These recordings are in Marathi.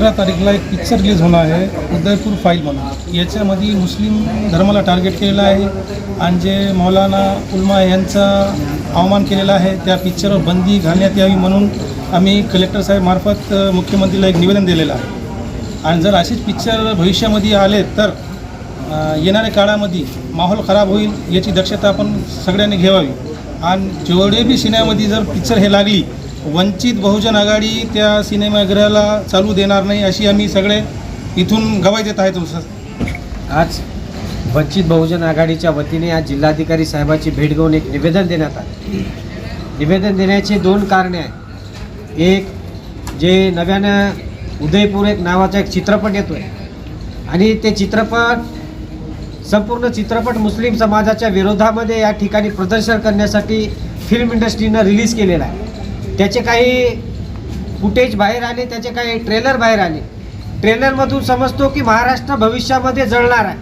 अकरा तारीखला एक पिक्चर रिलीज होणार आहे. उदयपूर फाईल म्हणून. याच्यामध्ये मुस्लिम धर्माला टार्गेट केलेलं आहे. आणि जे मौलाना उल्मा यांचा अवमान केलेला आहे त्या पिक्चरवर बंदी घालण्यात यावी म्हणून आम्ही कलेक्टर साहेबमार्फत मुख्यमंत्रीला एक निवेदन दिलेलं आहे. आणि जर असेच पिक्चर भविष्यामध्ये आले तर येणाऱ्या काळामध्ये माहोल खराब होईल याची दक्षता आपण सगळ्यांनी घ्यावी. आणि जेवढे बी सिनेमामध्ये जर पिक्चर हे लागली वंचित बहुजन आघाडी त्या सिनेमागृहाला चालू देणार नाही अशी आम्ही सगळे इथून गवाय देत आहे तुमचं. आज वंचित बहुजन आघाडीच्या वतीने आज जिल्हाधिकारी साहेबाची भेट घेऊन एक निवेदन देण्यात आले. निवेदन देण्याचे दोन कारणे आहेत. एक जे नव्यानं उदयपूर एक नावाचा एक चित्रपट येतो आहे आणि ते चित्रपट संपूर्ण चित्रपट मुस्लिम समाजाच्या विरोधामध्ये या ठिकाणी प्रदर्शन करण्यासाठी फिल्म इंडस्ट्रीनं रिलीज केलेला आहे. त्याचे काही फुटेज बाहेर आले त्याचे काही ट्रेलर बाहेर आले. ट्रेलरमधून समजतो की महाराष्ट्र भविष्यामध्ये जळणार आहे.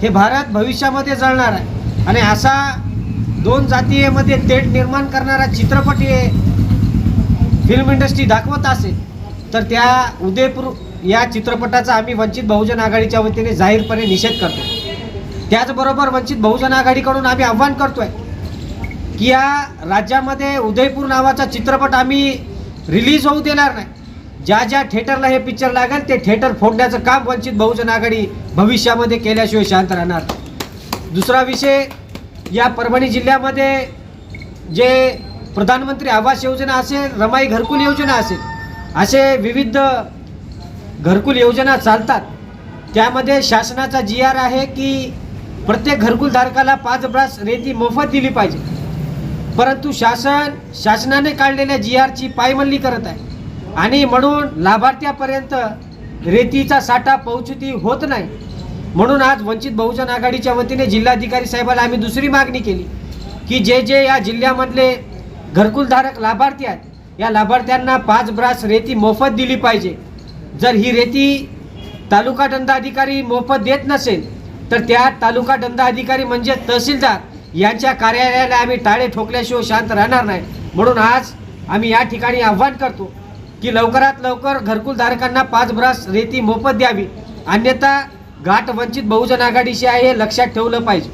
हे भारत भविष्यामध्ये जळणार आहे. आणि असा दोन जातीयमध्ये तेढ निर्माण करणारा चित्रपट हे फिल्म इंडस्ट्री दाखवत असेल तर त्या उदयपूर या चित्रपटाचा आम्ही वंचित बहुजन आघाडीच्या वतीने जाहीरपणे निषेध करतो. त्याचबरोबर वंचित बहुजन आघाडीकडून आम्ही आव्हान करतो आहे की या राज्यामध्ये उदयपूर नावाचा चित्रपट आम्ही रिलीज होऊ देणार नाही. ज्या ज्या थिएटरला हे पिक्चर लागेल ते थिएटर फोडण्याचं काम वंचित बहुजन आघाडी भविष्यामध्ये केल्याशिवाय शांत राहणार. दुसरा विषय या परभणी जिल्ह्यामध्ये जे प्रधानमंत्री आवास योजना असेल रमाई घरकुल योजना असेल असे विविध घरकुल योजना चालतात. त्यामध्ये शासनाचा जी आर आहे की प्रत्येक घरकुलधारकाला पाच ब्रास रेती मोफत दिली पाहिजे. परंतु शासन शासनाने काढलेल्या जी आरची पायमल्ली करत आहे. आणि म्हणून लाभार्थ्यापर्यंत रेतीचा साठा पोहोचती होत नाही. म्हणून आज वंचित बहुजन आघाडीच्या वतीने जिल्हाधिकारी साहेबाला आम्ही दुसरी मागणी केली की जे जे या जिल्ह्यामधले घरकुलधारक लाभार्थी आहेत या लाभार्थ्यांना पाच ब्रास रेती मोफत दिली पाहिजे. जर ही रेती तालुका दंडाधिकारी मोफत देत नसेल तर त्या तालुका दंडाधिकारी म्हणजे तहसीलदार यांच्या कार्यालयाला आम्ही टाळे ठोकल्याशिवाय शांत राहणार नाही. म्हणून आज आम्ही या ठिकाणी आव्हान करतो की लवकरात लवकर घरकुलधारकांना पाच ब्रास रेती मोफत द्यावी. अन्यथा घाट वंचित बहुजन आघाडीशी आहे हे लक्षात ठेवलं पाहिजे.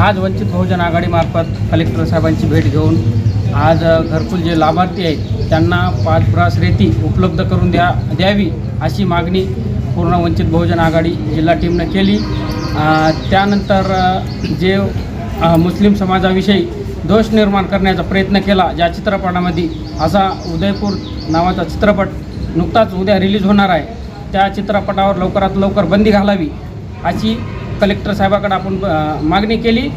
आज वंचित बहुजन आघाडीमार्फत कलेक्टर साहेबांची भेट घेऊन आज घरकुल जे लाभार्थी आहेत त्यांना पाच ब्रास रेती उपलब्ध करून द्या द्यावी अशी मागणी पूर्ण वंचित बहुजन आघाडी जिल्हा टीमनं केली. त्यानंतर जे मुस्लिम समाजाविषयी दोष निर्माण करण्याचा प्रयत्न केला ज्या चित्रपटामध्ये असा उदयपूर नावाचा चित्रपट नुकताच उद्या रिलीज होणार आहे. त्या चित्रपटावर लवकरात लवकर बंदी घालावी अशी कलेक्टर साहेबाकडे आपण मागणी केली.